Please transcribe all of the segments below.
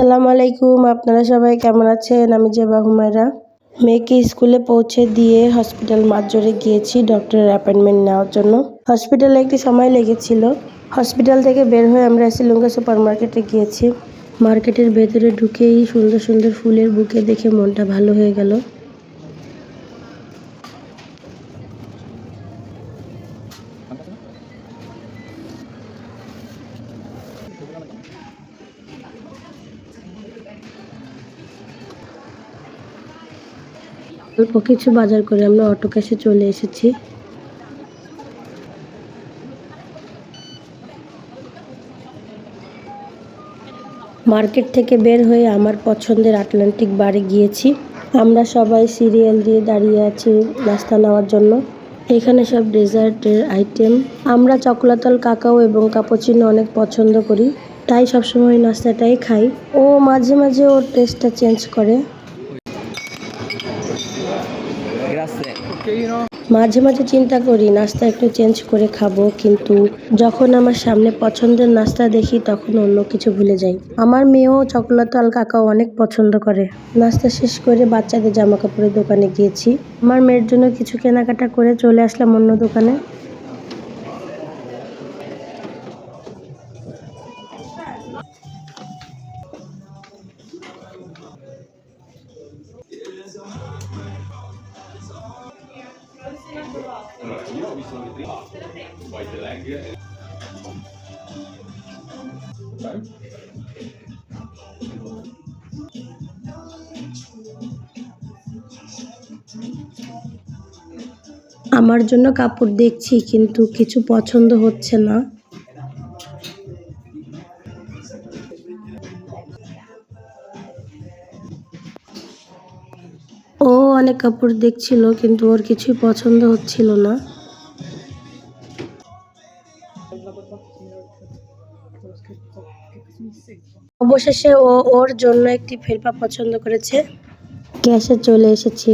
আসসালামু আলাইকুম, আপনারা সবাই কেমন আছেন? আমি জেবা হুমায়রা। মেয়েকে স্কুলে পৌঁছে দিয়ে হসপিটাল মাঝরে গিয়েছি ডক্টরের অ্যাপয়েন্টমেন্ট নেওয়ার জন্য। হসপিটালে একটি সময় লেগেছিল। হসপিটাল থেকে বের হয়ে আমরা শ্রীলঙ্কা সুপার মার্কেটে গিয়েছি। মার্কেটের ভেতরে ঢুকেই সুন্দর সুন্দর ফুলের বুকে দেখে মনটা ভালো হয়ে গেল। অল্প কিছু বাজার করে আমরা অটো ক্যাশে চলে এসেছি। মার্কেট থেকে বের হয়ে আমার পছন্দের আটলান্টিক বারে গিয়েছি। আমরা সবাই সিরিয়াল দিয়ে দাঁড়িয়ে আছি নাস্তা নেওয়ার জন্য। এখানে সব ডেজার্টের আইটেম। আমরা চকলাতল, কাকাও এবং কাপোচিনো অনেক পছন্দ করি। তাই সবসময় নাস্তাটাই খাই। ও মাঝে মাঝে ওর টেস্টটা চেঞ্জ করে। মাঝে মাঝে চিন্তা করি, নাস্তা একটু চেঞ্জ করে খাব, কিন্তু যখন আমার সামনে পছন্দের নাস্তা দেখি, তখন অন্য কিছু ভুলে যাই। আমার মেয়েও চকোলেট আল কাকাও অনেক পছন্দ করে। নাস্তা শেষ করে বাচ্চাদের জামা কাপড়ের দোকানে গিয়েছি। আমার মেয়ের জন্য কিছু কেনাকাটা করে চলে আসলাম অন্য দোকানে। আমার জন্য কাপড় দেখছি, কিন্তু কিছু পছন্দ হচ্ছে না। ও অনেক কাপড় দেখছিল, কিন্তু ওর কিছুই পছন্দ হচ্ছিল না। অবশেষে ও ওর জন্য একটি ফেরপা পছন্দ করেছে। ক্যাশে চলে এসেছি।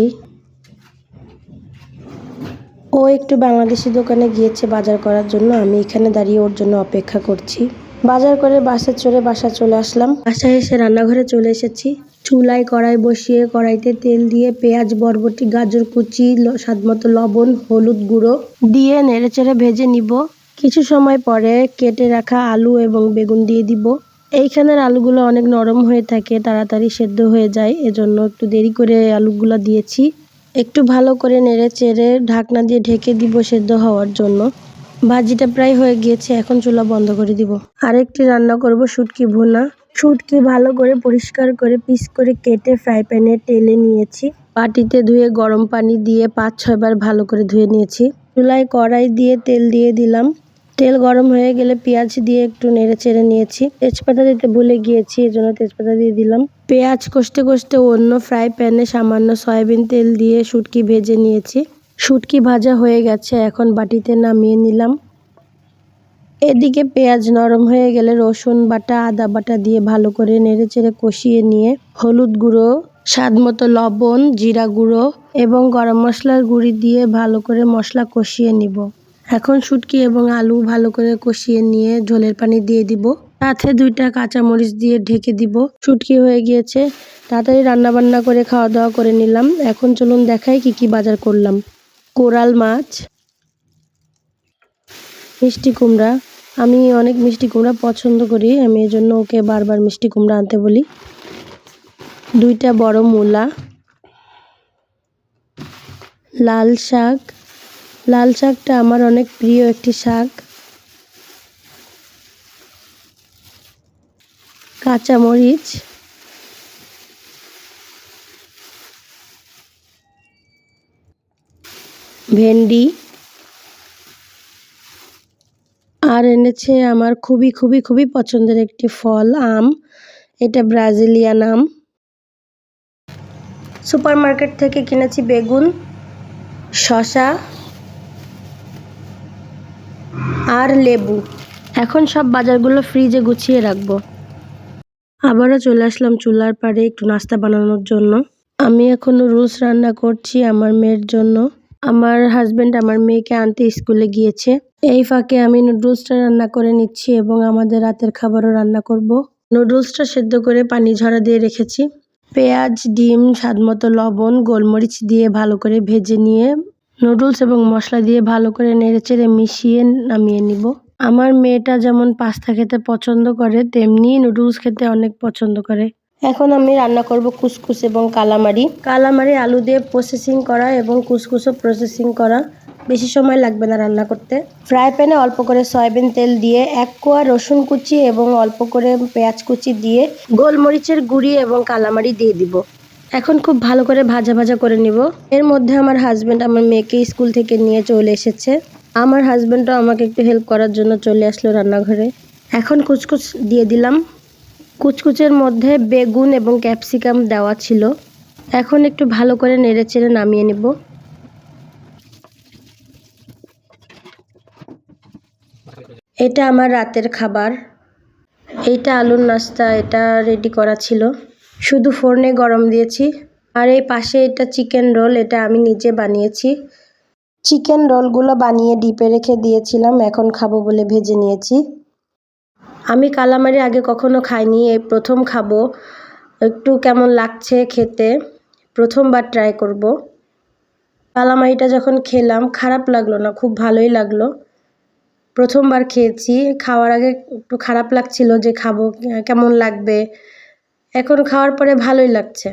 ও একটু বাংলাদেশি দোকানে গিয়েছে বাজার করার জন্য। আমি এখানে দাঁড়িয়ে ওর জন্য অপেক্ষা করছি। বাজার করে বাসে চড়ে বাসা চলে আসলাম। বাসায় এসে রান্নাঘরে চলে এসেছি। চুলায় কড়াই বসিয়ে কড়াইতে তেল দিয়ে পেঁয়াজ বরবটি গাজর কুচি স্বাদমতো লবণ হলুদ গুঁড়ো দিয়ে নেড়েচেড়ে ভেজে নিব। কিছু সময় পরে কেটে রাখা আলু এবং বেগুন দিয়ে দিব। এইখানের আলুগুলো অনেক নরম হয়ে থাকে, তাড়াতাড়ি সেদ্ধ হয়ে যায়, এজন্য একটু দেরি করে আলুগুলো দিয়েছি। একটু ভালো করে নেড়ে চেড়ে ঢাকনা দিয়ে ঢেকে দিব সেদ্ধ হওয়ার জন্য। ভাজিটা প্রায় হয়ে গিয়েছে, এখন চুলা বন্ধ করে দিব। আরেকটি রান্না করব, শুটকি ভুনা। শুটকি ভালো করে পরিষ্কার করে পিস করে কেটে ফ্রাই প্যানে টেলে নিয়েছি। বাটিতে ধুয়ে গরম পানি দিয়ে পাঁচ ছয়বার ভালো করে ধুয়ে নিয়েছি। চুলায় কড়াই দিয়ে তেল দিয়ে দিলাম। তেল গরম হয়ে গেলে পেঁয়াজ দিয়ে একটু নেড়ে চেড়ে নিয়েছি। তেজপাতা দিতে ভুলে গিয়েছি এই জন্য তেজপাতা দিয়ে দিলাম। পেঁয়াজ কষতে কষতে অন্য ফ্রাই প্যানে সামান্য সয়াবিন তেল দিয়ে শুটকি ভেজে নিয়েছি। শুটকি ভাজা হয়ে গেছে, এখন বাটিতে নামিয়ে নিলাম। এদিকে পেঁয়াজ নরম হয়ে গেলে রসুন বাটা, আদা বাটা দিয়ে ভালো করে নেড়ে চেড়ে কষিয়ে নিয়ে হলুদ গুঁড়ো, স্বাদ মতো লবণ, জিরা গুঁড়ো এবং গরম মশলার গুঁড়ি দিয়ে ভালো করে মশলা কষিয়ে নিব। এখন শুটকি এবং আলু ভালো করে কষিয়ে নিয়ে ঝোলের পানি দিয়ে দিব। সাথে দুইটা কাঁচামরিচ দিয়ে ঢেকে দিব। শুটকি হয়ে গিয়েছে। তাড়াতাড়ি রান্না বান্না করে খাওয়া দাওয়া করে নিলাম। এখন চলুন দেখাই কি কি বাজার করলাম। কোরাল মাছ, মিষ্টি কুমড়া। আমি অনেক মিষ্টি কুমড়া পছন্দ করি। আমি এই জন্য ওকে বারবার মিষ্টি কুমড়া আনতে বলি। দুইটা বড় মূলা, লাল শাক লাল শাকটা আমার অনেক প্রিয় একটি শাক। কাঁচামরিচ ভেন্ডি। আর এনেছে আমার খুবই খুবই খুবই পছন্দের একটি ফল, আম। এটা ব্রাজিলিয়ান আম। সুপার মার্কেট থেকে কিনেছি বেগুন, শসা। আর লেবু। এখন সব বাজারগুলো ফ্রিজে গুছিয়ে রাখব। আবারও চলে আসলাম চুলার পাড়ে একটু নাস্তা বানানোর জন্য। আমি এখনও রোজ রান্না করছি আমার মেয়ের জন্য। আমার হাজবেন্ড আমার মেয়েকে আনতে স্কুলে গিয়েছে। এই ফাঁকে আমি নুডলসটা রান্না করে নিচ্ছি এবং আমাদের রাতের খাবারও রান্না করব। নুডলসটা সেদ্ধ করে পানি ঝরা দিয়ে রেখেছি। পেঁয়াজ, ডিম, স্বাদমতো লবণ, গোলমরিচ দিয়ে ভালো করে ভেজে নিয়ে নুডলস এবং মশলা দিয়ে ভালো করে নেড়েচেড়ে মিশিয়ে নামিয়ে নিব। আমার মেয়েটা যেমন পাস্তা খেতে পছন্দ করে, তেমনি নুডলস খেতে অনেক পছন্দ করে। এখন আমি রান্না করব কুসকুস এবং কালামারি। কালামারি আলু দিয়ে প্রসেসিং করা এবং কুসকুসও প্রসেসিং করা। বেশি সময় লাগবে না রান্না করতে। ফ্রাই প্যানে অল্প করে সয়াবিন তেল দিয়ে এক কোয়া রসুন কুচি এবং অল্প করে পেঁয়াজ কুচি দিয়ে গোলমরিচের গুঁড়ি এবং কালামারি দিয়ে দিব। এখন খুব ভালো করে ভাজা ভাজা করে নিব। এর মধ্যে আমার হাজব্যান্ড আমার মেয়েকে স্কুল থেকে নিয়ে চলে এসেছে। আমার হাজব্যান্ডও আমাকে একটু হেল্প করার জন্য চলে আসলো রান্নাঘরে। এখন কুচকুচ দিয়ে দিলাম। কুচকুচের মধ্যে বেগুন এবং ক্যাপসিকাম দেওয়া ছিল। এখন একটু ভালো করে নেড়ে চেড়ে নামিয়ে নেব। এটা আমার রাতের খাবার। এইটা আলুর নাস্তা, এটা রেডি করা ছিল। শুধু ফোড়নে গরম দিয়েছি। আর এই পাশে এটা চিকেন রোল, এটা আমি নিজে বানিয়েছি। চিকেন রোলগুলো বানিয়ে ডিপে রেখে দিয়েছিলাম, এখন খাব বলে ভেজে নিয়েছি। আমি কালামারি আগে কখনো খাইনি, এই প্রথম খাব। একটু কেমন লাগছে খেতে, প্রথমবার ট্রাই করব। কালামারিটা যখন খেলাম, খারাপ লাগল না, খুব ভালোই লাগল। প্রথমবার খেয়েছি, খাওয়ার আগে একটু খারাপ লাগছিল যে খাব, কেমন লাগবে? এখন খাওয়ার পরে ভালোই লাগছে।